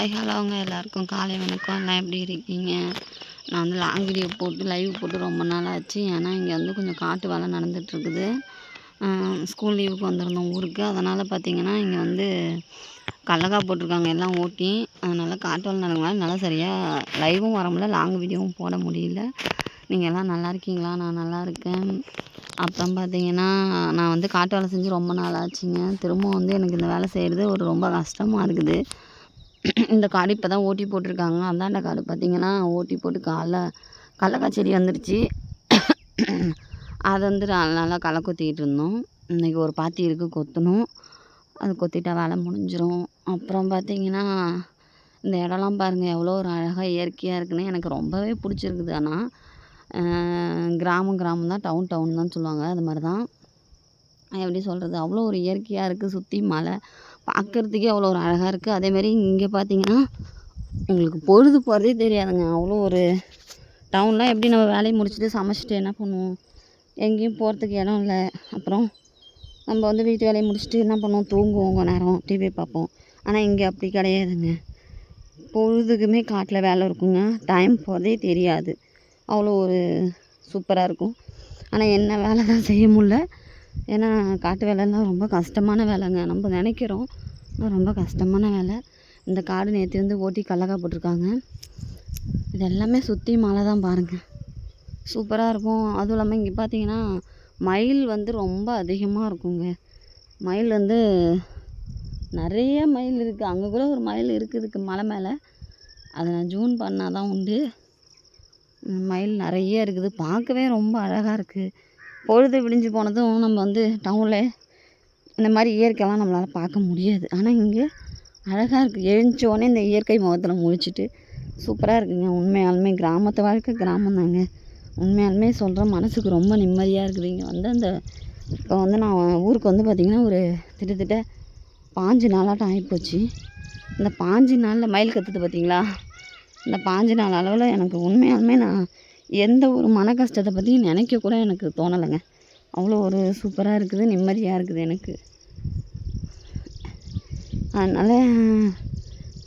Hi ஹலோங்க எல்லாருக்கும் காலை வணக்கம். எல்லாம் எப்படி இருக்கீங்க? நான் வந்து லாங் வீடியோ போட்டு லைவ் போட்டு ரொம்ப நாள் ஆச்சு. ஏன்னா இங்கே வந்து கொஞ்சம் காட்டு வேலை நடந்துகிட்ருக்குது ஸ்கூல் லீவுக்கு வந்திருந்தோம் ஊருக்கு. அதனால் பார்த்தீங்கன்னா இங்கே வந்து கடலக்கா போட்டிருக்காங்க எல்லாம் ஓட்டி. அதனால் காட்டு வேலை நடந்தனால நல்லா சரியாக லைவும் வர முடியல லாங் வீடியோவும் போட முடியல. நீங்கள் எல்லாம் நல்லா இருக்கீங்களா? நான் நல்லா இருக்கேன். அப்புறம் பார்த்தீங்கன்னா நான் வந்து காட்டு வேலை செஞ்சு ரொம்ப நாள் ஆச்சுங்க. திரும்ப வந்து எனக்கு இந்த வேலை செய்கிறது ஒரு ரொம்ப கஷ்டமாக இருக்குது. இந்த காடு இப்போ தான் ஓட்டி போட்டிருக்காங்க. அந்தாண்ட காடு பார்த்தீங்கன்னா ஓட்டி போட்டு காலைல கடலக்கா செடி வந்துருச்சு. அது வந்து நல்லா களை கொத்திக்கிட்டு இருந்தோம். இன்றைக்கி ஒரு பாத்தி இருக்குது கொத்தணும். அது கொத்திட்டா வேலை முடிஞ்சிடும் அப்புறம் பார்த்திங்கன்னா இந்த இடம்லாம் பாருங்கள் எவ்வளோ ஒரு அழகாக இயற்கையாக இருக்குன்னு எனக்கு ரொம்பவே பிடிச்சிருக்குது. ஆனால் கிராமம் கிராமம் தான் டவுன் டவுன் தான் சொல்லுவாங்க. அது மாதிரி தான் எப்படி சொல்கிறது அவ்வளோ ஒரு இயற்கையாக இருக்குது சுற்றி மலை பார்க்குறதுக்கே அவ்வளோ ஒரு அழகாக இருக்குது அதேமாரி இங்கே பார்த்தீங்கன்னா உங்களுக்கு பொழுது போகிறதே தெரியாதுங்க. அவ்வளோ ஒரு டவுன்லாம் எப்படி நம்ம வேலையை முடிச்சுட்டு சமைச்சிட்டு என்ன பண்ணுவோம்? எங்கேயும் போகிறதுக்கு இடம் இல்லை. அப்புறம் நம்ம வந்து வீட்டு வேலையை முடிச்சுட்டு என்ன பண்ணுவோம்? தூங்குவோம் கொஞ்ச நேரம். டிவி பார்ப்போம். ஆனால் இங்கே அப்படி கிடையாதுங்க. பொழுதுக்குமே காட்டில் வேலை இருக்குங்க. டைம் போகிறதே தெரியாது. அவ்வளோ ஒரு சூப்பராக இருக்கும். ஆனால் என்ன வேலை தான் செய்ய முடில ஏன்னா காட்டு வேலைலாம் ரொம்ப கஷ்டமான வேலைங்க. நம்ம நினைக்கிறோம். ஆனால் ரொம்ப கஷ்டமான வேலை. இந்த காடு நேற்று வந்து ஓட்டி கடலக்கா போட்டிருக்காங்க. இது எல்லாமே சுற்றி மலை தான் பாருங்கள் சூப்பராக இருக்கும். அதுவும் இல்லாமல் இங்கே பார்த்தீங்கன்னா மயில் வந்து ரொம்ப அதிகமாக இருக்குங்க. மயில் வந்து நிறைய மயில் இருக்குது அங்கே கூட ஒரு மயில் இருக்குதுக்கு மலை மேலே. அதை நான் ஜூன் பண்ணால் தான் உண்டு. மயில் நிறைய இருக்குது. பார்க்கவே ரொம்ப அழகாக இருக்குது பொழுது விடிஞ்சு போனதும் நம்ம வந்து டவுனில் இந்த மாதிரி இயற்கையெல்லாம் நம்மளால் பார்க்க முடியாது. ஆனால் இங்கே அழகாக இருக்குது எழுந்தோடனே இந்த இயற்கை முகத்தில் முழிச்சிட்டு சூப்பராக இருக்குங்க. உண்மையாலுமே கிராமத்து வாழ்க்கை கிராமம் தாங்க உண்மையாலுமே சொல்கிறேன் மனசுக்கு ரொம்ப நிம்மதியாக இருக்குது. இங்கே வந்து அந்த இப்போ வந்து நான் ஊருக்கு வந்து பார்த்திங்கன்னா ஒரு திட்டத்திட்ட பாஞ்சு நாளாட்டம் ஆகிப்போச்சு இந்த பாஞ்சு நாளில் மயில் கற்றுது பார்த்திங்களா இந்த பாஞ்சு நாள் அளவில் எனக்கு உண்மையாலுமே நான் எந்த ஒரு மன கஷ்டத்தை பற்றியும் நினைக்க கூட எனக்கு தோணலைங்க. அவ்வளோ ஒரு சூப்பராக இருக்குது நிம்மதியாக இருக்குது எனக்கு. அதனால்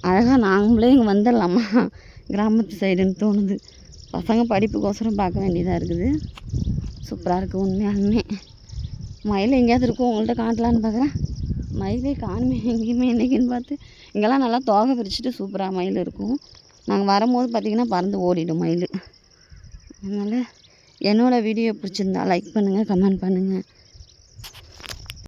அழகாக நாங்களே இங்கே வந்துடலாமா? கிராமத்து சைடுன்னு தோணுது. பசங்க படிப்புக்கோசரம் பார்க்க வேண்டியதாக இருக்குது. சூப்பராக இருக்குது உண்மையாலுமே. மயில் எங்கேயாவது இருக்கும் உங்கள்கிட்ட காட்டலான்னு பார்க்குறேன் மயிலே காணுமே எங்கேயுமே என்றைக்குன்னு பார்த்து. இங்கெல்லாம் நல்லா தோகை விரிச்சிட்டு சூப்பராக மயில் இருக்கும். நாங்கள் வரும்போது பார்த்திங்கன்னா பறந்து ஓடிடும் மயில். அதனால் என்னோடய வீடியோ பிடிச்சிருந்தா லைக் பண்ணுங்கள் கமெண்ட் பண்ணுங்கள்